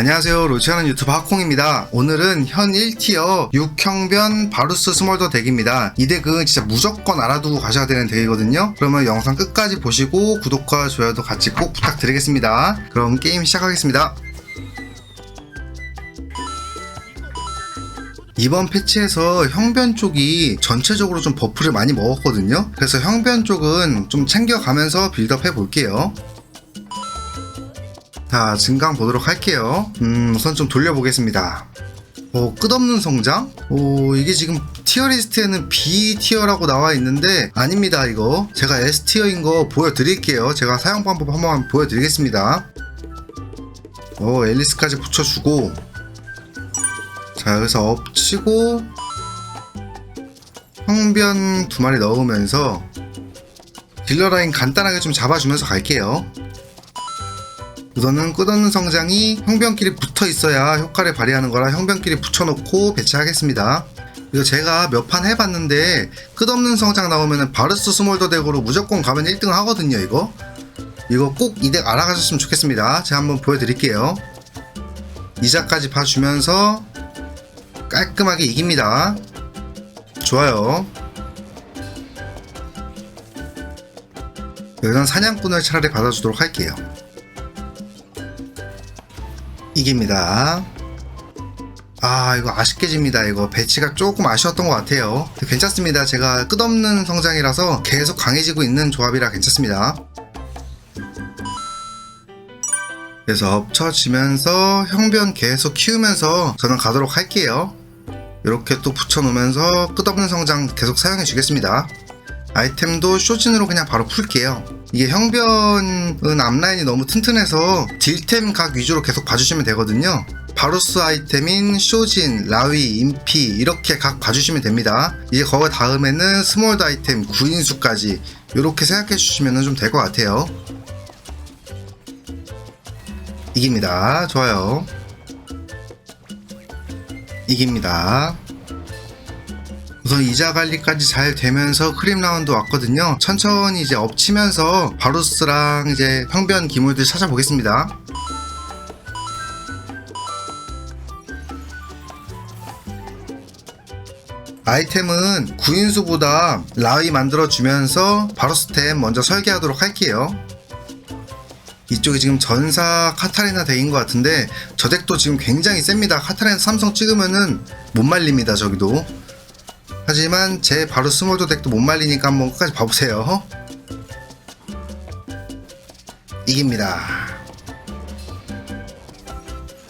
안녕하세요. 로치하는 유튜브 하콩입니다. 오늘은 현 1티어 6형변 바루스 스몰더 덱입니다. 이 덱은 진짜 무조건 알아두고 가셔야 되는 덱이거든요. 그러면 영상 끝까지 보시고 구독과 좋아요도 같이 꼭 부탁드리겠습니다. 그럼 게임 시작하겠습니다. 이번 패치에서 형변 쪽이 전체적으로 좀 버프를 많이 먹었거든요. 그래서 형변 쪽은 좀 챙겨가면서 빌드업 해볼게요 자, 증강 보도록 할게요. 음, 우선 좀 돌려보겠습니다. 오, 끝없는 성장? 오, 이게 지금 티어 리스트에는 B 티어라고 나와 있는데, 아닙니다, 이거. 제가 S 티어인 거 보여드릴게요. 제가 사용 방법 한번 보여드리겠습니다. 오, 앨리스까지 붙여주고, 자, 여기서 엎치고, 형변 두 마리 넣으면서, 딜러 라인 간단하게 좀 잡아주면서 갈게요. 우선은 끝없는 성장이 형변끼리 붙어 있어야 효과를 발휘하는 거라 형변끼리 붙여놓고 배치하겠습니다. 이거 제가 몇 판 해봤는데 끝없는 성장 나오면 바르스 스몰더 덱으로 무조건 가면 1등 하거든요 이거. 이거 꼭 이 덱 알아가셨으면 좋겠습니다. 제가 한번 보여드릴게요. 이자까지 봐주면서 깔끔하게 이깁니다. 좋아요. 여기선 사냥꾼을 차라리 받아주도록 할게요 이깁니다. 아 이거 아쉽게 집니다. 이거 배치가 조금 아쉬웠던 것 같아요. 괜찮습니다. 제가 끝없는 성장이라서 계속 강해지고 있는 조합이라 괜찮습니다. 그래서 엎쳐지면서 형변 계속 키우면서 저는 가도록 할게요. 이렇게 또 붙여놓으면서 끝없는 성장 계속 사용해 주겠습니다. 아이템도 쇼진으로 그냥 바로 풀게요. 이게 형변은 앞라인이 너무 튼튼해서 딜템 각 위주로 계속 봐주시면 되거든요. 바루스 아이템인 쇼진, 라위, 인피 이렇게 각 봐주시면 됩니다. 이제 거기 다음에는 스몰드 아이템, 구인수까지 이렇게 생각해 주시면 좀 될 것 같아요. 이깁니다. 좋아요. 이깁니다. 우선 이자 관리까지 잘 되면서 크림 라운드 왔거든요. 천천히 이제 엎치면서 바루스랑 이제 형변 기물들 찾아보겠습니다. 아이템은 구인수보다 라위 만들어주면서 바루스템 먼저 설계하도록 할게요. 이쪽이 지금 전사 카타리나 덱인 것 같은데 저 덱도 지금 굉장히 셉니다. 카타리나 삼성 찍으면은 못 말립니다. 저기도. 하지만 제 바로 스몰도 덱도 못 말리니까 한번 끝까지 봐보세요. 이깁니다.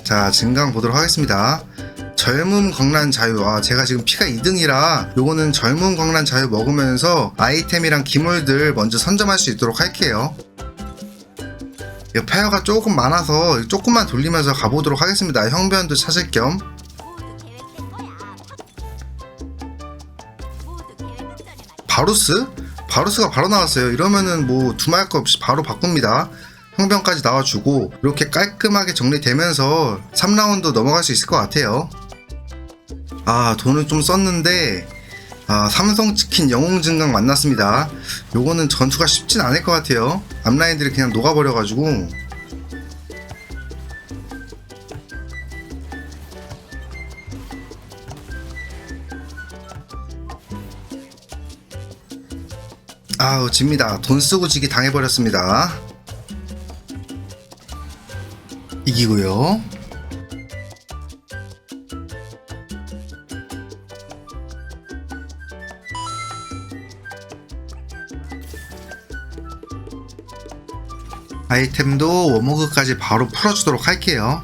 자, 증강 보도록 하겠습니다. 젊음 광란 자유. 아, 제가 지금 피가 2등이라 요거는 젊음 광란 자유 먹으면서 아이템이랑 기물들 먼저 선점할 수 있도록 할게요. 이 페어가 조금 많아서 조금만 돌리면서 가보도록 하겠습니다. 형변도 찾을 겸. 바루스? 바루스가 바로 나왔어요. 이러면은 뭐 두말 거 없이 바로 바꿉니다. 형병까지 나와주고 이렇게 깔끔하게 정리되면서 3라운드 넘어갈 수 있을 것 같아요. 아 돈을 좀 썼는데 아, 삼성치킨 영웅 증강 만났습니다. 요거는 전투가 쉽진 않을 것 같아요. 앞라인들이 그냥 녹아버려가지고 아우 집니다. 돈 쓰고 지기 당해버렸습니다. 이기고요. 아이템도 워머그까지 바로 풀어주도록 할게요.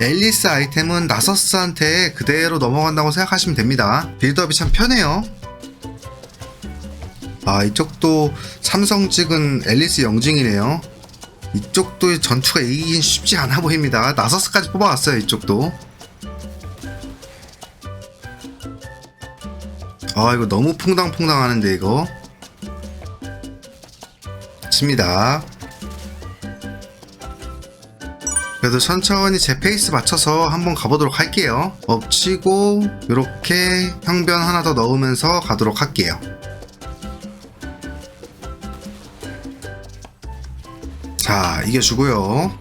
앨리스 아이템은 나서스한테 그대로 넘어간다고 생각하시면 됩니다. 빌드업이 참 편해요. 아 이쪽도 삼성 찍은 앨리스 영징이네요. 이쪽도 전투가 이기긴 쉽지 않아 보입니다. 나서스까지 뽑아왔어요 이쪽도. 아 이거 너무 퐁당퐁당 하는데 이거. 칩니다. 그래도 천천히 제 페이스 맞춰서 한번 가보도록 할게요. 엎치고 이렇게 형변 하나 더 넣으면서 가도록 할게요 자 이겨주고요.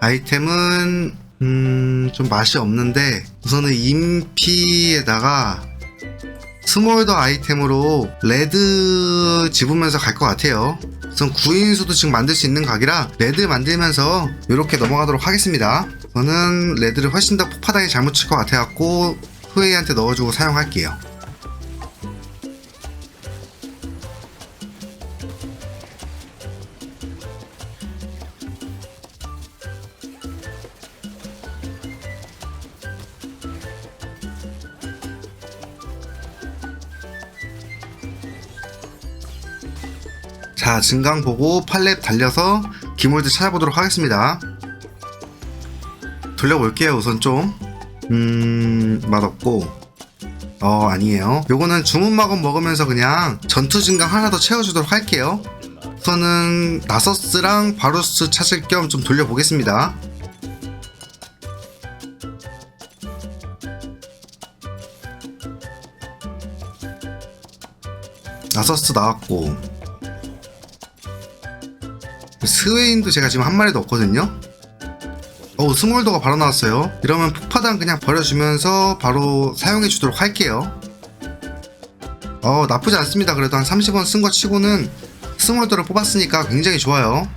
아이템은 음, 좀 맛이 없는데 우선은 인피에다가 스몰더 아이템으로 레드 집으면서 갈 것 같아요. 우선 구인수도 지금 만들 수 있는 각이라 레드 만들면서 이렇게 넘어가도록 하겠습니다. 저는 레드를 훨씬 더 폭파하게 잘못 칠 것 같아갖고 후웨이한테 넣어주고 사용할게요. 자, 증강 보고 팔렙 달려서 기몰드 찾아보도록 하겠습니다. 돌려볼게요, 우선 좀. 음, 맛없고. 어, 아니에요. 요거는 주문마검 먹으면서 그냥 전투 증강 하나 더 채워주도록 할게요. 우선은 나서스랑 바루스 찾을 겸 좀 돌려보겠습니다. 나서스 나왔고 스웨인도 제가 지금 한 마리도 없거든요. 어 스몰더가 바로 나왔어요. 이러면 폭파단 그냥 버려주면서 바로 사용해 주도록 할게요. 어 나쁘지 않습니다. 그래도 한 30원 쓴 거 치고는 스몰더를 뽑았으니까 굉장히 좋아요.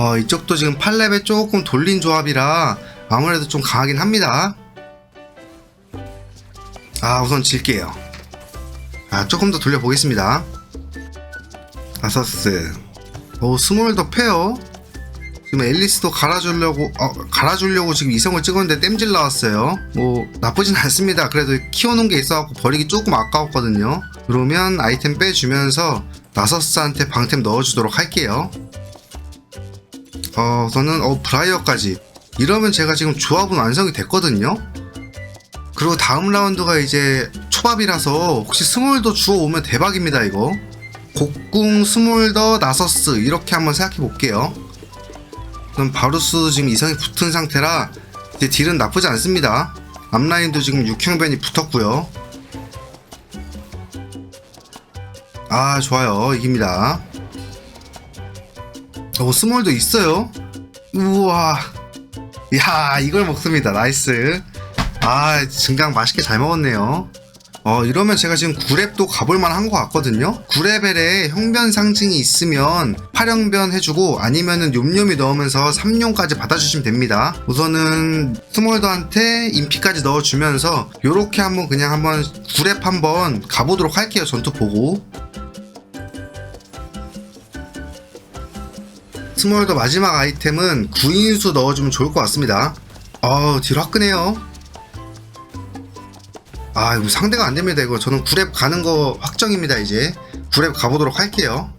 어, 이쪽도 지금 8렙에 조금 돌린 조합이라 아무래도 좀 강하긴 합니다. 아, 우선 질게요. 아, 조금 더 돌려보겠습니다. 아서스. 오, 스몰더 페어. 지금 앨리스도 갈아주려고, 어, 갈아주려고 지금 이성을 찍었는데 땜질 나왔어요. 뭐, 나쁘진 않습니다. 그래도 키워놓은 게 있어갖고 버리기 조금 아까웠거든요. 그러면 아이템 빼주면서 나서스한테 방템 넣어주도록 할게요. 어, 저는 어 브라이어까지 이러면 제가 지금 조합은 완성이 됐거든요. 그리고 다음 라운드가 이제 초밥이라서 혹시 스몰더 주워 오면 대박입니다 이거. 곡궁, 스몰더, 나서스 이렇게 한번 생각해 볼게요. 그럼 바루스 지금 이성이 붙은 상태라 이제 딜은 나쁘지 않습니다. 앞라인도 지금 육형변이 붙었고요. 아 좋아요 이깁니다. 어, 스몰도 있어요. 우와. 야, 이걸 먹습니다. 나이스. 아, 증강 맛있게 잘 먹었네요. 어, 이러면 제가 지금 9렙도 가볼만 한 것 같거든요? 9레벨에 형변 상징이 있으면 8형변 해주고 아니면은 욤욤이 넣으면서 3용까지 받아주시면 됩니다. 우선은 스몰더한테 인피까지 넣어주면서 요렇게 한번 그냥 한번 9렙 한번 가보도록 할게요. 전투 보고. 스몰더 마지막 아이템은 구인수 넣어주면 좋을 것 같습니다. 어우, 딜 화끈해요. 아, 이거 상대가 안 됩니다, 이거. 저는 9렙 가는 거 확정입니다, 이제. 9렙 가보도록 할게요.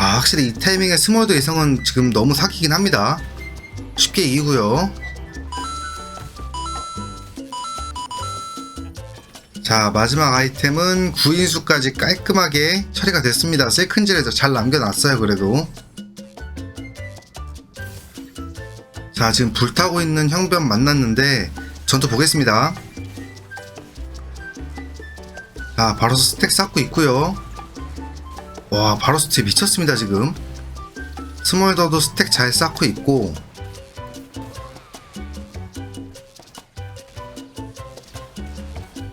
아, 확실히 이 타이밍에 스몰더 이성은 지금 너무 사기긴 합니다. 쉽게 이기고요. 자, 마지막 아이템은 구인수까지 깔끔하게 처리가 됐습니다. 세큰질에서 잘 남겨놨어요, 그래도. 자, 지금 불타고 있는 형변 만났는데, 전투 보겠습니다. 자, 바로 스택 쌓고 있고요. 와 바로 스택 미쳤습니다 지금. 스몰더도 스택 잘 쌓고 있고.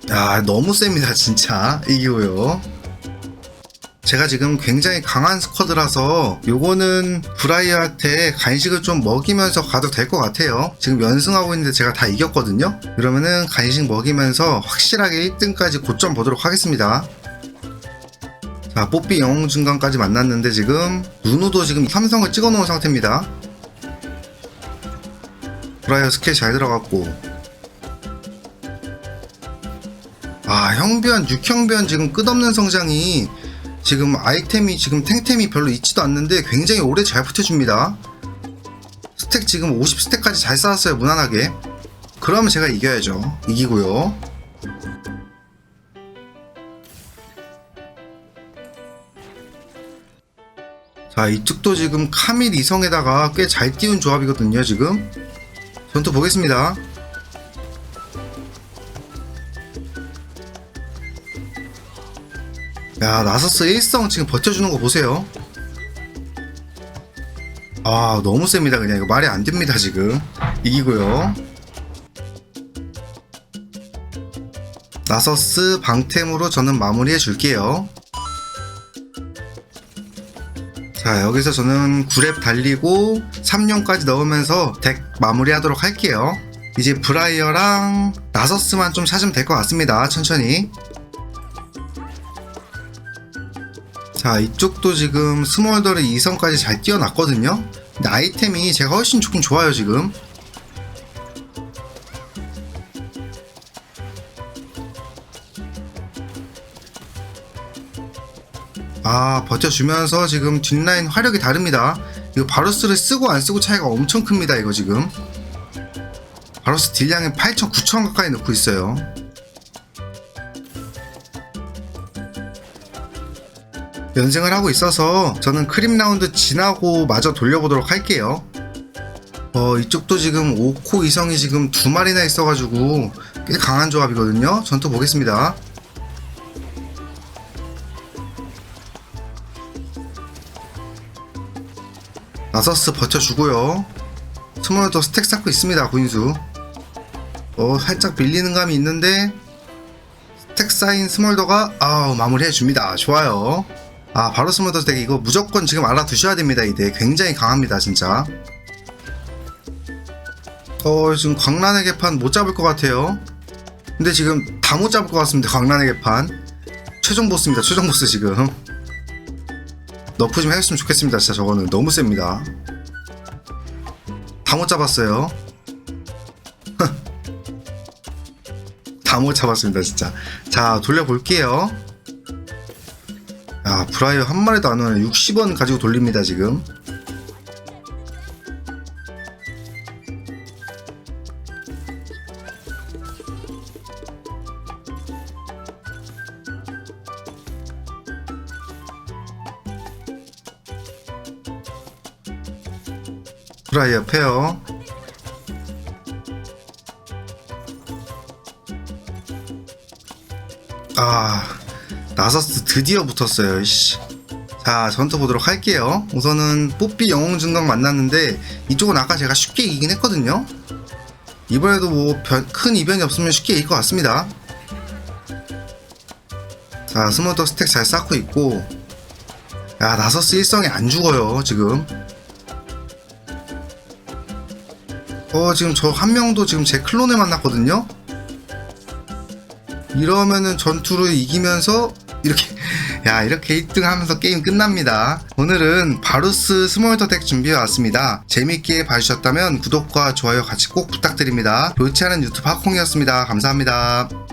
야 너무 셉니다 진짜. 이기고요. 제가 지금 굉장히 강한 스쿼드라서 요거는 브라이어한테 간식을 좀 먹이면서 가도 될 것 같아요. 지금 연승하고 있는데 제가 다 이겼거든요. 그러면은 간식 먹이면서 확실하게 1등까지 고점 보도록 하겠습니다 자, 뽀삐 영웅 중간까지 만났는데 지금 누누도 지금 삼성을 찍어 놓은 상태입니다. 브라이어 스킬 잘 들어갔고 아 형변 육형변 지금 끝없는 성장이 지금 아이템이 지금 탱템이 별로 있지도 않는데 굉장히 오래 잘 붙여줍니다. 스택 지금 50스택까지 잘 쌓았어요 무난하게 그러면 제가 이겨야죠 이기고요 자 이쪽도 지금 카밀 이성에다가 꽤 잘 띄운 조합이거든요 지금. 전투 보겠습니다. 야 나서스 1성 지금 버텨주는 거 보세요. 아 너무 셉니다 그냥. 이거 말이 안 됩니다 지금. 이기고요. 나서스 방템으로 저는 마무리해 줄게요 자 여기서 저는 9렙 달리고 3령까지 넣으면서 덱 마무리 하도록 할게요. 이제 브라이어랑 나서스만 좀 찾으면 될 것 같습니다. 천천히. 자 이쪽도 지금 스몰더를 2성까지 잘 띄워놨거든요. 근데 아이템이 제가 훨씬 좋긴 좋아요 지금 아 버텨주면서 지금 뒷라인 화력이 다릅니다 이거 바루스를 쓰고 안 쓰고 차이가 엄청 큽니다 이거 지금 바루스 딜량이 8천 9천 가까이 넣고 있어요 연승을 하고 있어서 저는 크림 라운드 지나고 마저 돌려보도록 할게요. 어, 이쪽도 지금 5코 이성이 지금 두 마리나 있어가지고 꽤 강한 조합이거든요. 전투 보겠습니다. 나서스 버텨주고요. 스몰도 스택 쌓고 있습니다. 구인수. 어, 살짝 밀리는 감이 있는데 스택 쌓인 스몰더가 아우 마무리해 줍니다. 좋아요. 아 바로 스몰더 덱 이거 무조건 지금 알아두셔야 됩니다 이덱 굉장히 강합니다 진짜 어 지금 광란의 개판 못 잡을 것 같아요 근데 지금 다 못 잡을 것 같습니다 광란의 개판 최종 보스입니다 최종 보스 지금 너프 좀 해줬으면 좋겠습니다. 진짜 저거는. 너무 셉니다. 다 못 잡았어요. 다 못 잡았습니다 진짜. 자 돌려볼게요. 야 브라이어 한 마리도 안 오네. 60원 가지고 돌립니다 지금 페어 아 나서스 드디어 붙었어요. 씨. 자, 전투 보도록 할게요. 우선은 뽀삐 영웅 증강 만났는데 이쪽은 아까 제가 쉽게 이기긴 했거든요. 이번에도 뭐 큰 이변이 없으면 쉽게 이길 것 같습니다. 자, 스모더 스택 잘 쌓고 있고 야, 나서스 일성이 안 죽어요, 지금. 어, 지금 저 한 명도 지금 제 클론을 만났거든요. 이러면은 전투를 이기면서 이렇게 야 이렇게 1등 하면서 게임 끝납니다. 오늘은 바루스 스몰더 덱 준비해 왔습니다. 재밌게 봐주셨다면 구독과 좋아요 같이 꼭 부탁드립니다. 않은 유튜브 학콩이었습니다. 감사합니다